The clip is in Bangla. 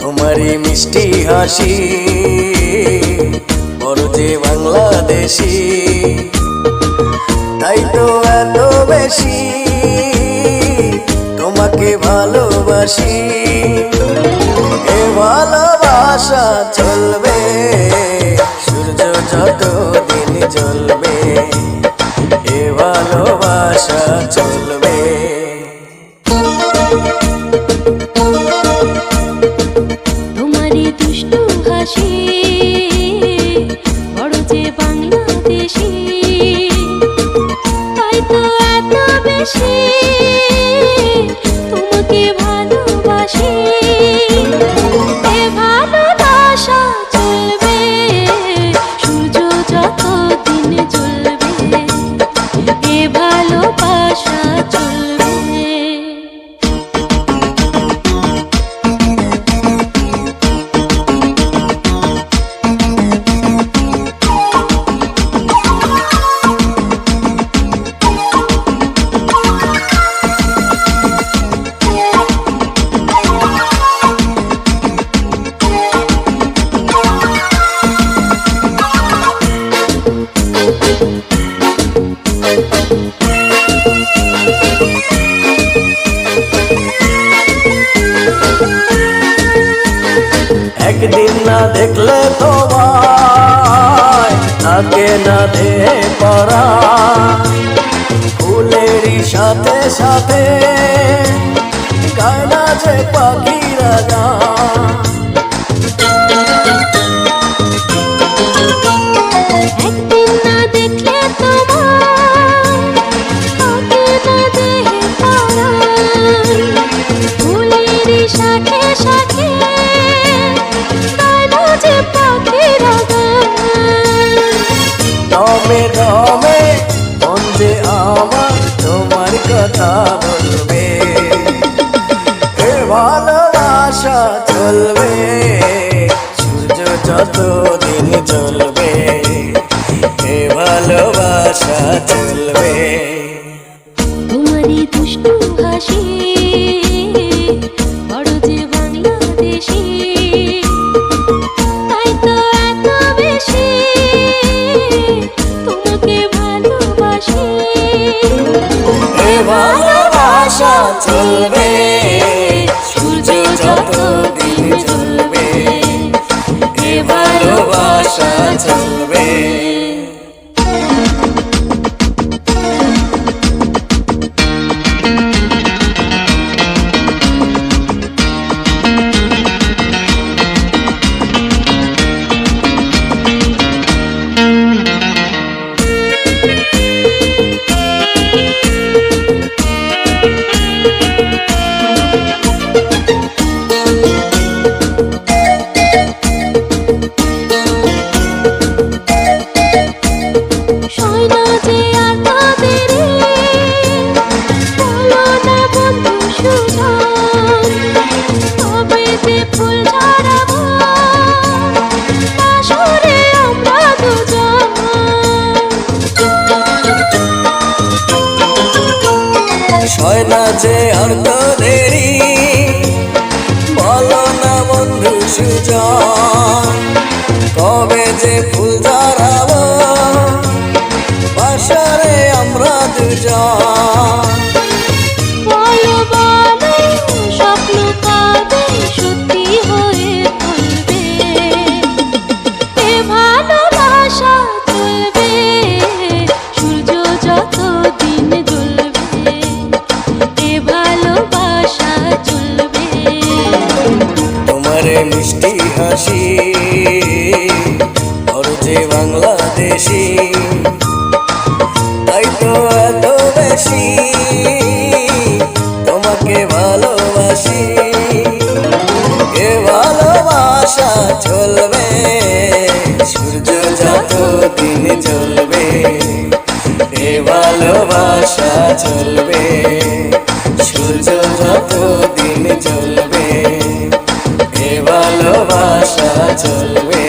তোমারই মিষ্টি হাসি বড় যে বাংলাদেশি তাই তো এত বেশি তোমাকে ভালোবাসি। এ ভালোবাসা বেশি দেখলে তোমায় থাকে না দে পরা। ফুলেরই সাথে সাথে গায় না যে পাখিরা গান দমে মন আমার তোমার কথা বলবে। ভালোবাসা চলবে, সূর্য যত দিন চলবে এ ভালোবাসা চলবে। তোমারই দুষ্টু হাসি ভালোবাসা ছয় নাচে আর তো দেরি, বলো না বন্ধু সুজন, কবে যে ফুল ধরাব, বাসারে আমরা দুজন। স্বপ্ন কাঁদে মিষ্টি হাসি। ওর যে বাংলাদেশি, তাই তো এত বেশি। তোমাকে ভালোবাসি। এ ভালোবাসা চলবে, সূর্য যত দিন চলবে এ ভালোবাসা চলবে, সূর্য যত দিন জ্বলবে। এ ভালোবাসা চলবে